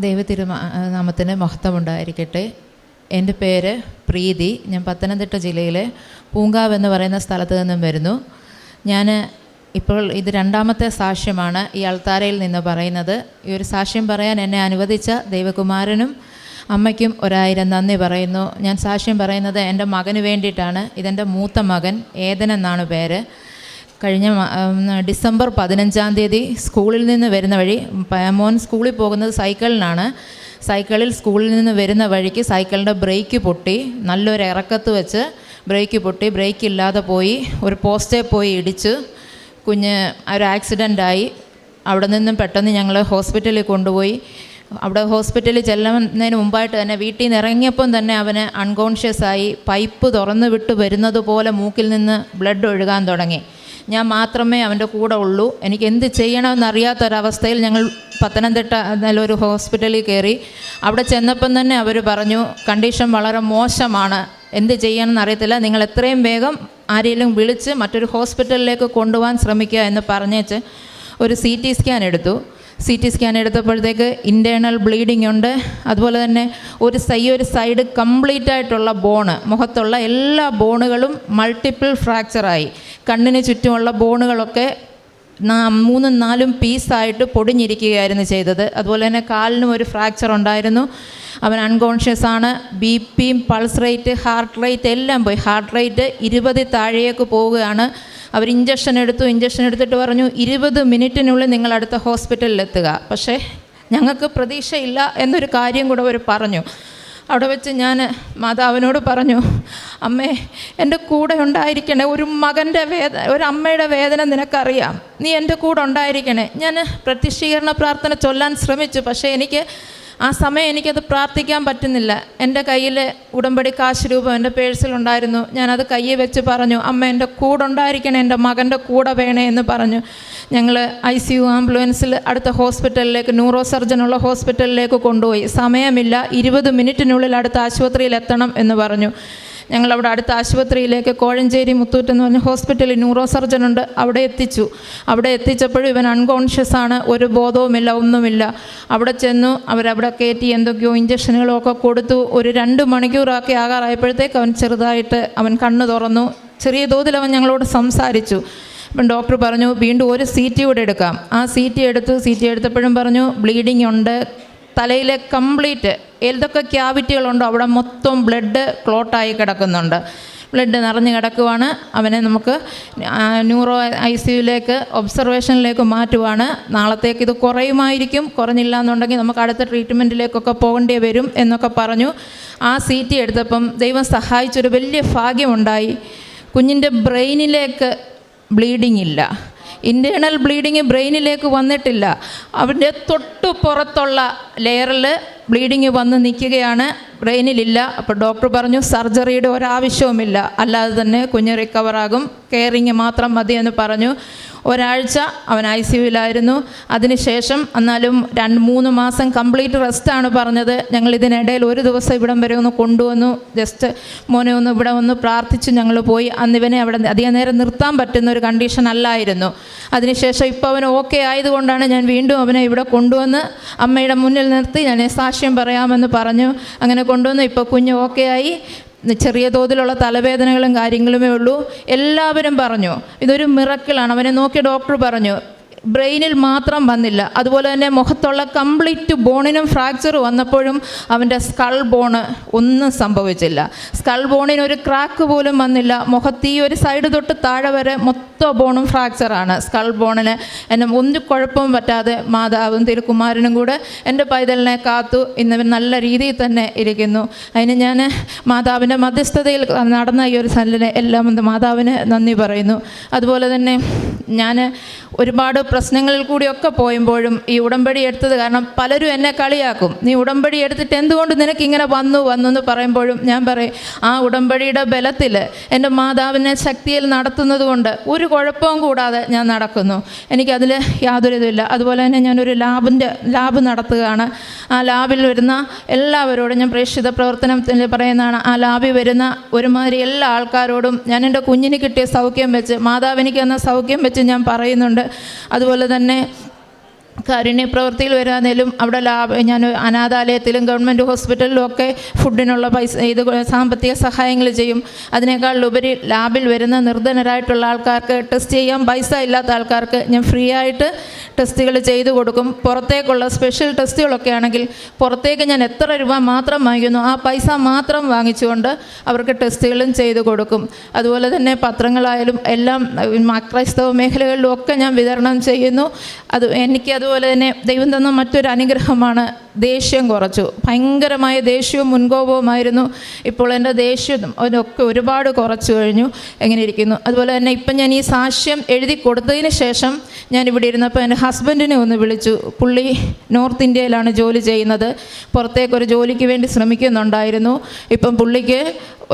ദൈവത്തിരുമ നാമത്തിന് മഹത്വമുണ്ടായിരിക്കട്ടെ. എന്റെ പേര് പ്രീതി. ഞാൻ പത്തനംതിട്ട ജില്ലയിലെ പൂങ്കാവ് എന്ന് പറയുന്ന സ്ഥലത്ത് നിന്നും വരുന്നു. ഞാൻ ഇപ്പോൾ ഇത് രണ്ടാമത്തെ സാക്ഷ്യമാണ് ഈ അൾത്താരയിൽ നിന്ന് പറയുന്നത്. ഈ ഒരു സാക്ഷ്യം പറയാൻ എന്നെ അനുവദിച്ച ദൈവകുമാരനും അമ്മയ്ക്കും ഒരായിരം നന്ദി പറയുന്നു. ഞാൻ സാക്ഷ്യം പറയുന്നത് എന്റെ മകന് വേണ്ടിയിട്ടാണ്. ഇതെന്റെ മൂത്ത മകൻ ഏതൻ എന്നാണ് പേര്. കഴിഞ്ഞ ഡിസംബർ പതിനഞ്ചാം തീയതി സ്കൂളിൽ നിന്ന് വരുന്ന വഴി മോൻ സ്കൂളിൽ പോകുന്നത് സൈക്കിളിനാണ് സൈക്കിളിൽ സ്കൂളിൽ നിന്ന് വരുന്ന വഴിക്ക് സൈക്കിളിന്റെ ബ്രേക്ക് പൊട്ടി നല്ലൊരു ഇറക്കത്ത് വെച്ച് ബ്രേക്ക് പൊട്ടി ബ്രേക്ക് ഇല്ലാതെ പോയി ഒരു പോസ്റ്റേ പോയി ഇടിച്ച് കുഞ്ഞ് ഒരു ആക്സിഡന്റായി അവിടെ നിന്നും പെട്ടെന്ന് ഞങ്ങൾ ഹോസ്പിറ്റലിൽ കൊണ്ടുപോയി. അവിടെ ഹോസ്പിറ്റലിൽ ചെല്ലുന്നതിന് മുമ്പായിട്ട് തന്നെ വീട്ടിൽ നിന്ന് ഇറങ്ങിയപ്പം തന്നെ അവന് അൺകോൺഷ്യസ് ആയി. പൈപ്പ് തുറന്നു വിട്ട് വരുന്നത് പോലെ മൂക്കിൽ നിന്ന് ബ്ലഡ് ഒഴുകാൻ തുടങ്ങി. ഞാൻ മാത്രമേ അവന്റെ കൂടെ ഉള്ളൂ. എനിക്ക് എന്ത് ചെയ്യണമെന്ന് അറിയാത്തൊരവസ്ഥയിൽ ഞങ്ങൾ പത്തനംതിട്ട ഒരു ഹോസ്പിറ്റലിൽ കയറി. അവിടെ ചെന്നപ്പം തന്നെ അവർ പറഞ്ഞു കണ്ടീഷൻ വളരെ മോശമാണ്. എന്ത് ചെയ്യണമെന്ന് അറിയത്തില്ല നിങ്ങൾ എത്രയും വേഗം ആരെങ്കിലും വിളിച്ച് മറ്റൊരു ഹോസ്പിറ്റലിലേക്ക് കൊണ്ടുപോകാൻ ശ്രമിക്കുക എന്ന് പറഞ്ഞേച്ച് ഒരു സി ടി സ്കാൻ എടുത്തു. സി ടി സ്കാൻ എടുത്തപ്പോഴത്തേക്ക് ഇന്റേർണൽ ബ്ലീഡിംഗ് ഉണ്ട്. അതുപോലെ തന്നെ ഒരു സൈ ഒരു സൈഡ് കംപ്ലീറ്റ് ആയിട്ടുള്ള ബോണ് മുഖത്തുള്ള എല്ലാ ബോണുകളും മൾട്ടിപ്പിൾ ഫ്രാക്ചറായി കണ്ണിന് ചുറ്റുമുള്ള ബോണുകളൊക്കെ മൂന്നും നാലും പീസായിട്ട് പൊടിഞ്ഞിരിക്കുകയായിരുന്നു ചെയ്തത്. അതുപോലെ തന്നെ കാലിനും ഒരു ഫ്രാക്ചർ ഉണ്ടായിരുന്നു. അവൻ അൺകോൺഷ്യസ് ആണ്. ബി പിയും പൾസ് റേറ്റ് ഹാർട്ട് റേറ്റ് എല്ലാം പോയി. ഹാർട്ട് റേറ്റ് ഇരുപതിൽ താഴേക്ക് പോവുകയാണ്. അവർ ഇഞ്ചക്ഷൻ എടുത്തു ഇഞ്ചക്ഷൻ എടുത്തിട്ട് പറഞ്ഞു ഇരുപത് മിനിറ്റിനുള്ളിൽ നിങ്ങൾ അടുത്ത ഹോസ്പിറ്റലിൽ എത്തുക പക്ഷേ ഞങ്ങൾക്ക് പ്രതീക്ഷയില്ല എന്നൊരു കാര്യം കൂടെ അവർ പറഞ്ഞു. അവിടെ വെച്ച് ഞാൻ മാതാവിനോട് പറഞ്ഞു അമ്മേ എന്റെ കൂടെ ഉണ്ടായിരിക്കണേ ഒരു മകന്റെ വേദന ഒരു അമ്മയുടെ വേദന നിനക്കറിയാം. നീ എന്റെ കൂടെ ഉണ്ടായിരിക്കണേ. ഞാൻ പ്രത്യക്ഷീകരണ പ്രാർത്ഥന ചൊല്ലാൻ ശ്രമിച്ചു പക്ഷേ എനിക്ക് ആ സമയം എനിക്കത് പ്രാർത്ഥിക്കാൻ പറ്റുന്നില്ല. എന്റെ കയ്യിൽ ഉടമ്പടി കാശ് രൂപം എന്റെ പേഴ്സിലുണ്ടായിരുന്നു ഞാനത് കയ്യിൽ വെച്ച് പറഞ്ഞു അമ്മ എന്റെ കൂടെ ഉണ്ടായിരിക്കണേ എന്റെ മകന്റെ കൂടെ വേണേ എന്ന് പറഞ്ഞു. ഞങ്ങൾ ഐ സി യു ആംബുലൻസിൽ അടുത്ത ഹോസ്പിറ്റലിലേക്ക് ന്യൂറോ സർജനുള്ള ഹോസ്പിറ്റലിലേക്ക് കൊണ്ടുപോയി. സമയമില്ല ഇരുപത് മിനിറ്റിനുള്ളിൽ അടുത്ത ആശുപത്രിയിൽ എത്തണം എന്ന് പറഞ്ഞു. ഞങ്ങളവിടെ അടുത്ത ആശുപത്രിയിലേക്ക് കോഴഞ്ചേരി മുത്തൂറ്റ് എന്ന് പറഞ്ഞ ഹോസ്പിറ്റലിൽ ന്യൂറോ സർജൻ ഉണ്ട് അവിടെ എത്തിച്ചു. അവിടെ എത്തിച്ചപ്പോഴും ഇവൻ അൺകോൺഷ്യസ് ആണ്. ഒരു ബോധവുമില്ല ഒന്നുമില്ല. അവിടെ ചെന്നു അവരവിടെ കയറ്റി എന്തൊക്കെയോ ഇഞ്ചക്ഷനുകളോ ഒക്കെ കൊടുത്തു. ഒരു രണ്ട് മണിക്കൂറൊക്കെ ആകാറായപ്പോഴത്തേക്ക് അവൻ ചെറുതായിട്ട് അവൻ കണ്ണു തുറന്നു. ചെറിയ തോതിൽ അവൻ ഞങ്ങളോട് സംസാരിച്ചു. അപ്പം ഡോക്ടർ പറഞ്ഞു വീണ്ടും ഒരു സി ടി കൂടെ എടുക്കാം. ആ സി ടി എടുത്തു. സി ടി എടുത്തപ്പോഴും പറഞ്ഞു ബ്ലീഡിംഗ് ഉണ്ട്. തലയിലെ കംപ്ലീറ്റ് ഏതൊക്കെ ക്യാവിറ്റികളുണ്ടോ അവിടെ മൊത്തം ബ്ലഡ് ക്ലോട്ടായി കിടക്കുന്നുണ്ട്. ബ്ലഡ് നിറഞ്ഞു കിടക്കുവാണ്. അവനെ നമുക്ക് ന്യൂറോ ഐ സിയുലേക്ക് ഒബ്സർവേഷനിലേക്ക് മാറ്റുവാണ്. നാളത്തേക്ക് ഇത് കുറയുമായിരിക്കും. കുറഞ്ഞില്ല എന്നുണ്ടെങ്കിൽ നമുക്ക് അടുത്ത ട്രീറ്റ്മെന്റിലേക്കൊക്കെ പോകേണ്ടി വരും എന്നൊക്കെ പറഞ്ഞു. ആ സി ടി എടുത്തപ്പം ദൈവം സഹായിച്ചൊരു വലിയ ഭാഗ്യമുണ്ടായി. കുഞ്ഞിന്റെ ബ്രെയിനിലേക്ക് ബ്ലീഡിംഗ് ഇല്ല. ഇന്റേർണൽ ബ്ലീഡിങ് ബ്രെയിനിലേക്ക് വന്നിട്ടില്ല. അവന്റെ തൊട്ടു പുറത്തുള്ള ലെയറിൽ ബ്ലീഡിങ് വന്ന് നിൽക്കുകയാണ്. ബ്രെയിനിലില്ല അപ്പോൾ ഡോക്ടർ പറഞ്ഞു സർജറിയുടെ ഒരാവശ്യവുമില്ല. അല്ലാതെ തന്നെ കുഞ്ഞ് റിക്കവറാകും കെയറിങ് മാത്രം മതി എന്ന് പറഞ്ഞു. ഒരാഴ്ച അവൻ ഐ സി യുവിലായിരുന്നു. അതിനുശേഷം എന്നാലും രണ്ട് മൂന്ന് മാസം കംപ്ലീറ്റ് റെസ്റ്റ് ആണ് പറഞ്ഞത്. ഞങ്ങൾ ഇതിനിടയിൽ ഒരു ദിവസം ഇവിടം വരെ ഒന്ന് കൊണ്ടുവന്നു. ജസ്റ്റ് മോനെ ഒന്ന് ഇവിടെ വന്ന് പ്രാർത്ഥിച്ച് ഞങ്ങൾ പോയി. അന്ന് ഇവനെ അവിടെ അധികം നേരം നിർത്താൻ പറ്റുന്ന ഒരു കണ്ടീഷൻ അല്ലായിരുന്നു. അതിനുശേഷം ഇപ്പോൾ അവൻ ഓക്കെ ആയതുകൊണ്ടാണ് ഞാൻ വീണ്ടും അവനെ ഇവിടെ കൊണ്ടുവന്ന് അമ്മയുടെ മുന്നിൽ നിർത്തി. ഞാൻ സാക്ഷ്യം പറയാമെന്ന് പറഞ്ഞു. അങ്ങനെ കൊണ്ടുവന്നു. ഇപ്പോൾ കുഞ്ഞ് ഓക്കെ ആയി. ചെറിയ തോതിലുള്ള തലവേദനകളും കാര്യങ്ങളുമേ ഉള്ളൂ. എല്ലാവരും പറഞ്ഞു ഇതൊരു മിറക്കിളാണ് അവനെ നോക്കി ഡോക്ടർ പറഞ്ഞു ബ്രെയിനിൽ മാത്രം വന്നില്ല. അതുപോലെ തന്നെ മുഖത്തുള്ള കംപ്ലീറ്റ് ബോണിനും ഫ്രാക്ചർ വന്നപ്പോഴും അവന്റെ സ്കൾ ബോണ് ഒന്നും സംഭവിച്ചില്ല. സ്കൾ ബോണിന് ഒരു ക്രാക്ക് പോലും വന്നില്ല. മുഖത്ത് ഈ ഒരു സൈഡ് തൊട്ട് താഴെ വരെ മൊത്തം ബോണും ഫ്രാക്ചറാണ് സ്കൾ ബോണിന് എന്നെ ഒന്ന് കുഴപ്പവും പറ്റാതെ മാതാവും തിരുക്കുമാരനും കൂടെ എന്റെ പൈതലിനെ കാത്തു ഇന്ന് നല്ല രീതിയിൽ തന്നെ ഇരിക്കുന്നു. അതിന് ഞാൻ മാതാവിന്റെ മധ്യസ്ഥതയിൽ നടന്ന ഈ ഒരു സല്ലിനെ എല്ലാം മാതാവിന് നന്ദി പറയുന്നു. അതുപോലെ തന്നെ ഞാൻ ഒരുപാട് പ്രശ്നങ്ങളിൽ കൂടിയൊക്കെ പോയുമ്പോഴും ഈ ഉടമ്പടി എടുത്തത് കാരണം പലരും എന്നെ കളിയാക്കും. നീ ഉടമ്പടി എടുത്തിട്ട് എന്തുകൊണ്ട് നിനക്ക് ഇങ്ങനെ വന്നു വന്നു എന്ന് പറയുമ്പോഴും ഞാൻ പറയും ആ ഉടമ്പടിയുടെ ബലത്തിൽ എന്റെ മാതാവിനെ ശക്തിയിൽ നടത്തുന്നത് കൊണ്ട് ഒരു കുഴപ്പവും കൂടാതെ ഞാൻ നടക്കുന്നു. എനിക്കതിൽ യാതൊരു ഇതുമില്ല. അതുപോലെ തന്നെ ഞാനൊരു ലാബിന്റെ ലാബ് നടത്തുകയാണ്. ആ ലാബിൽ വരുന്ന എല്ലാവരോടും ഞാൻ പ്രേക്ഷിത പ്രവർത്തനത്തിൽ പറയുന്നതാണ് ആ ലാബിൽ വരുന്ന ഒരുമാതിരി എല്ലാ ആൾക്കാരോടും ഞാൻ എന്റെ കുഞ്ഞിന് കിട്ടിയ സൗഖ്യം വെച്ച് മാതാവിനിക്ക് എന്ന സൗഖ്യം വെച്ച് ഞാൻ പറയുന്നുണ്ട്. അതുപോലെ തന്നെ കാരുണ്യ പ്രവൃത്തിയിൽ വരാനേലും അവിടെ ലാഭ ഞാൻ അനാഥാലയത്തിലും ഗവൺമെന്റ് ഹോസ്പിറ്റലിലും ഒക്കെ ഫുഡിനുള്ള പൈസ ഇത് സാമ്പത്തിക സഹായങ്ങൾ ചെയ്യും. അതിനേക്കാൾ ഉപരി ലാബിൽ വരുന്ന നിർധനരായിട്ടുള്ള ആൾക്കാർക്ക് ടെസ്റ്റ് ചെയ്യാൻ പൈസ ഇല്ലാത്ത ആൾക്കാർക്ക് ഞാൻ ഫ്രീ ആയിട്ട് ടെസ്റ്റുകൾ ചെയ്തു കൊടുക്കും. പുറത്തേക്കുള്ള സ്പെഷ്യൽ ടെസ്റ്റുകളൊക്കെ ആണെങ്കിൽ പുറത്തേക്ക് ഞാൻ എത്ര രൂപ മാത്രം വാങ്ങിക്കുന്നു ആ പൈസ മാത്രം വാങ്ങിച്ചുകൊണ്ട് അവർക്ക് ടെസ്റ്റുകളും ചെയ്തു കൊടുക്കും. അതുപോലെ തന്നെ പത്രങ്ങളായാലും എല്ലാം ക്രൈസ്തവ മേഖലകളിലും ഒക്കെ ഞാൻ വിതരണം ചെയ്യുന്നു. അത് എനിക്ക് അതുപോലെ തന്നെ ദൈവം തന്ന മറ്റൊരു അനുഗ്രഹമാണ് ദേഷ്യം കുറച്ചു. ഭയങ്കരമായ ദേഷ്യവും മുൻകോപവുമായിരുന്നു. ഇപ്പോൾ എന്റെ ദേഷ്യം അതൊക്കെ ഒരുപാട് കുറച്ചു കഴിഞ്ഞു. എങ്ങനെ ഇരിക്കുന്നു? അതുപോലെ തന്നെ ഇപ്പം ഞാൻ ഈ സാക്ഷ്യം എഴുതി കൊടുത്തതിന് ശേഷം ഞാൻ ഇവിടെ ഇരുന്നപ്പോൾ എന്റെ ഹസ്ബൻഡിനെ ഒന്ന് വിളിച്ചു. പുള്ളി നോർത്ത് ഇന്ത്യയിലാണ് ജോലി ചെയ്യുന്നത്. പുറത്തേക്കൊരു ജോലിക്ക് വേണ്ടി ശ്രമിക്കുന്നുണ്ടായിരുന്നു. ഇപ്പം പുള്ളിക്ക്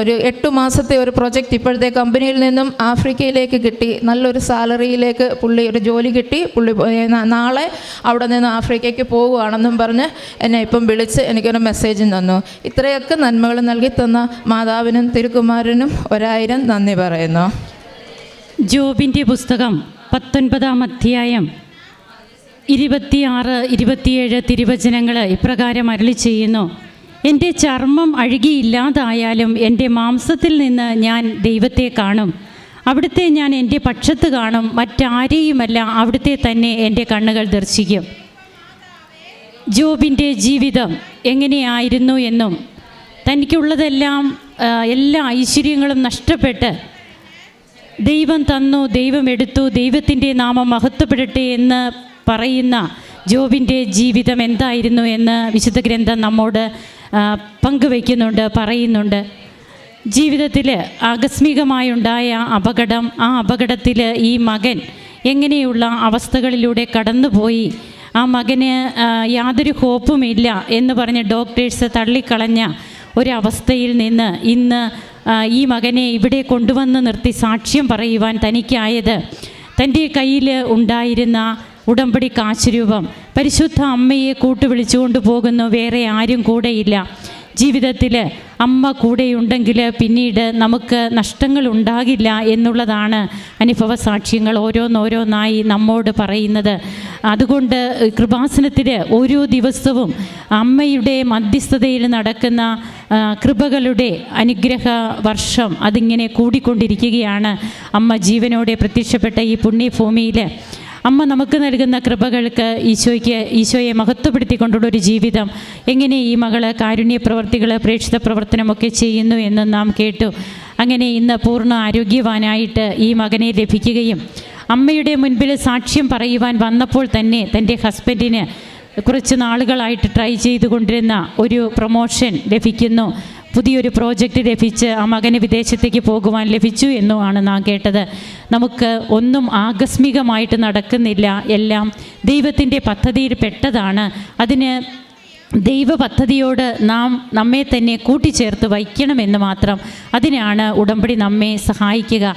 ഒരു എട്ട് മാസത്തെ ഒരു പ്രൊജക്റ്റ് ഇപ്പോഴത്തെ കമ്പനിയിൽ നിന്നും ആഫ്രിക്കയിലേക്ക് കിട്ടി. നല്ലൊരു സാലറിയിലേക്ക് പുള്ളി ഒരു ജോലി കിട്ടി. പുള്ളി നാളെ അവിടെ നിന്ന് ആഫ്രിക്കയ്ക്ക് പോകുകയാണെന്നും പറഞ്ഞ് എന്നെ ഇപ്പം വിളിച്ച് എനിക്കൊരു മെസ്സേജ് തന്നു. ഇത്രയൊക്കെ നന്മകൾ നൽകി തന്ന മാതാവിനും തിരുക്കുമാരനും ഒരായിരം നന്ദി പറയുന്നു. ജോബിന്റെ പുസ്തകം പത്തൊൻപതാം അധ്യായം ഇരുപത്തിയാറ് ഇരുപത്തിയേഴ് തിരുവചനങ്ങൾ ഇപ്രകാരം അരളി ചെയ്യുന്നു. എന്റെ ചർമ്മം അഴുകിയില്ലാതായാലും എന്റെ മാംസത്തിൽ നിന്ന് ഞാൻ ദൈവത്തെ കാണും. അവിടുത്തെ ഞാൻ എന്റെ പക്ഷത്ത് കാണും. മറ്റാരെയുമല്ല അവിടുത്തെ തന്നെ എന്റെ കണ്ണുകൾ ദർശിക്കും. ജോബിന്റെ ജീവിതം എങ്ങനെയായിരുന്നു എന്നും തനിക്കുള്ളതെല്ലാം എല്ലാ ഐശ്വര്യങ്ങളും നഷ്ടപ്പെട്ട് ദൈവം തന്നു ദൈവം എടുത്തു ദൈവത്തിന്റെ നാമം മഹത്വപ്പെടട്ടെ എന്ന് പറയുന്ന ജോബിന്റെ ജീവിതം എന്തായിരുന്നു എന്ന് വിശുദ്ധ ഗ്രന്ഥം നമ്മോട് പങ്കുവയ്ക്കുന്നുണ്ട് പറയുന്നുണ്ട്. ജീവിതത്തിൽ ആകസ്മികമായുണ്ടായ അപകടം ആ അപകടത്തിൽ ഈ മകൻ എങ്ങനെയുള്ള അവസ്ഥകളിലൂടെ കടന്നുപോയി ആ മകന് യാതൊരു ഹോപ്പുമില്ല എന്ന് പറഞ്ഞ് ഡോക്ടേഴ്സ് തള്ളിക്കളഞ്ഞ ഒരവസ്ഥയിൽ നിന്ന് ഇന്ന് ഈ മകനെ ഇവിടെ കൊണ്ടുവന്ന് നിർത്തി സാക്ഷ്യം പറയുവാൻ തനിക്കായത് തന്റെ കയ്യിൽ ഉണ്ടായിരുന്ന ഉടമ്പടി കാശുരൂപം. പരിശുദ്ധ അമ്മയെ കൂട്ടുവിളിച്ചുകൊണ്ട് പോകുന്നു വേറെ ആരും കൂടെയില്ല. ജീവിതത്തിൽ അമ്മ കൂടെയുണ്ടെങ്കിൽ പിന്നീട് നമുക്ക് നഷ്ടങ്ങൾ ഉണ്ടാകില്ല എന്നുള്ളതാണ് അനുഭവ സാക്ഷ്യങ്ങൾ ഓരോന്നോരോന്നായി നമ്മോട് പറയുന്നത്. അതുകൊണ്ട് കൃപാസനത്തിന് ഓരോ ദിവസവും അമ്മയുടെ മധ്യസ്ഥതയിൽ നടക്കുന്ന കൃപകളുടെ അനുഗ്രഹ വർഷം അതിങ്ങനെ കൂടിക്കൊണ്ടിരിക്കുകയാണ്. അമ്മ ജീവനോടെ പ്രത്യക്ഷപ്പെട്ട ഈ പുണ്യഭൂമിയിൽ അമ്മ നമുക്ക് നൽകുന്ന കൃപകൾക്ക് ഈശോയ്ക്ക് ഈശോയെ മഹത്വപ്പെടുത്തിക്കൊണ്ടുള്ള ഒരു ജീവിതം. എങ്ങനെ ഈ മകൾ കാരുണ്യ പ്രവർത്തികൾ പ്രേക്ഷിത പ്രവർത്തനമൊക്കെ ചെയ്യുന്നു എന്ന് നാം കേട്ടു. അങ്ങനെ ഇന്ന് പൂർണ ആരോഗ്യവാനായിട്ട് ഈ മകനെ ലഭിക്കുകയും അമ്മയുടെ മുൻപിൽ സാക്ഷ്യം പറയുവാൻ വന്നപ്പോൾ തന്നെ തന്റെ ഹസ്ബൻഡിന് കുറച്ച് നാളുകളായിട്ട് ട്രൈ ചെയ്തുകൊണ്ടിരുന്ന ഒരു പ്രൊമോഷൻ ലഭിക്കുന്നു. പുതിയൊരു പ്രോജക്റ്റ് ലഭിച്ച് ആ മകന് വിദേശത്തേക്ക് പോകുവാൻ ലഭിച്ചു എന്നുമാണ് നാം കേട്ടത്. നമുക്ക് ഒന്നും ആകസ്മികമായിട്ട് നടക്കുന്നില്ല. എല്ലാം ദൈവത്തിന്റെ പദ്ധതിയിൽ പെട്ടതാണ്. അതിന് ദൈവ പദ്ധതിയോട് നാം നമ്മെ തന്നെ കൂട്ടിച്ചേർത്ത് വയ്ക്കണമെന്ന് മാത്രം അതിനാണ് ഉടമ്പടി നമ്മെ സഹായിക്കുക.